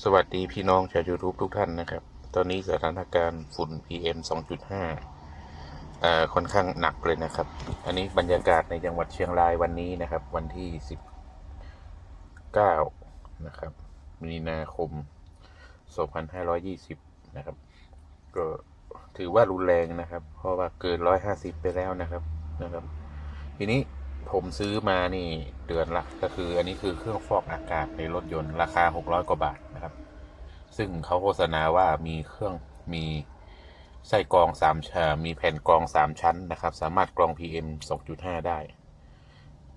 สวัสดีพี่น้องชาว YouTube ทุกท่านนะครับ ตอนนี้สถานการณ์ฝุ่น PM 2.5อ่าค่อนข้างหนักเลยนะครับ อันนี้บรรยากาศในจังหวัดเชียงรายวันนี้นะครับ วันที่ 19 นะครับ มีนาคม 2520 นะครับ ก็ถือว่ารุนแรงนะครับ เพราะว่าเกิน 150 ไปแล้วนะครับนะครับ ทีนี้ ผมซื้อมานี่เดือนละก็คืออันนี้คือเครื่องฟอกอากาศในรถยนต์ราคา 600 กว่าบาทนะครับ ซึ่งเขาโฆษณาว่ามีเครื่องมีไส้กรองสามมีแผ่นกรองสามชั้นนะครับ สามารถกรอง PM 2.5 ได้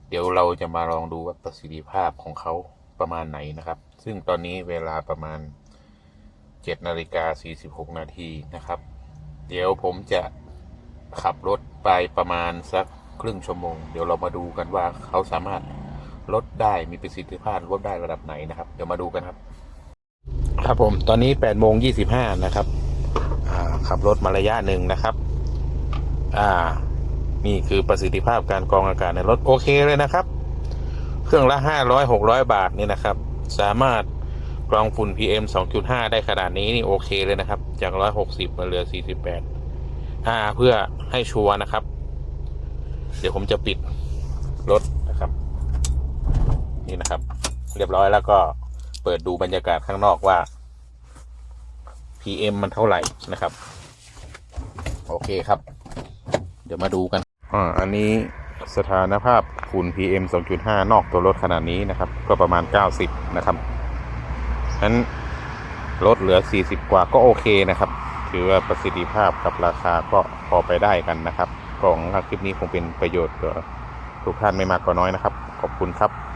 เดี๋ยวเราจะมาลองดูว่าประสิทธิภาพของเขาประมาณไหนนะครับ ซึ่งตอนนี้เวลาประมาณ7นาฬิกา46นาทีนะครับ เดี๋ยวผมจะขับรถไปประมาณสัก รึ่งชั่วโมง เดี๋ยวเรามาดูกันว่าเขาสามารถลดได้มีประสิทธิภาพลดได้ระดับไหนนะครับ เดี๋ยวมาดูกันครับ ครับผมตอนนี้8โมง25นะครับขับรถมาระยะหนึ่งนะครับ อ่า นี่คือประสิทธิภาพการกรองอากาศในรถโอเคเลยนะครับ เครื่องละ500 600 บาทนี่นะครับ สามารถกรองฝุ่น PM 2.5 ได้ขนาดนี้นี่โอเคเลยนะครับ จาก 160 มาเหลือ 48 อ่า เพื่อให้ชัวร์นะครับ เดี๋ยวผมจะปิดรถนะครับ นี่นะครับ เรียบร้อยแล้วก็เปิดดูบรรยากาศข้างนอกว่า PM มันเท่าไหร่นะครับ โอเคครับ เดี๋ยวมาดูกันอ่าอันนี้สถานภาพฝุ่น PM 2.5 นอกตัวรถขนาดนี้นะครับ ก็ประมาณ 90 นะครับนั้นลดเหลือ 40 กว่าก็โอเคนะครับ ถือว่าประสิทธิภาพกับราคาก็พอไปได้กันนะครับ ก็หวังว่าคลิปนี้คงเป็นประโยชน์กับทุกท่านไม่มากก็น้อยนะครับ ขอบคุณครับ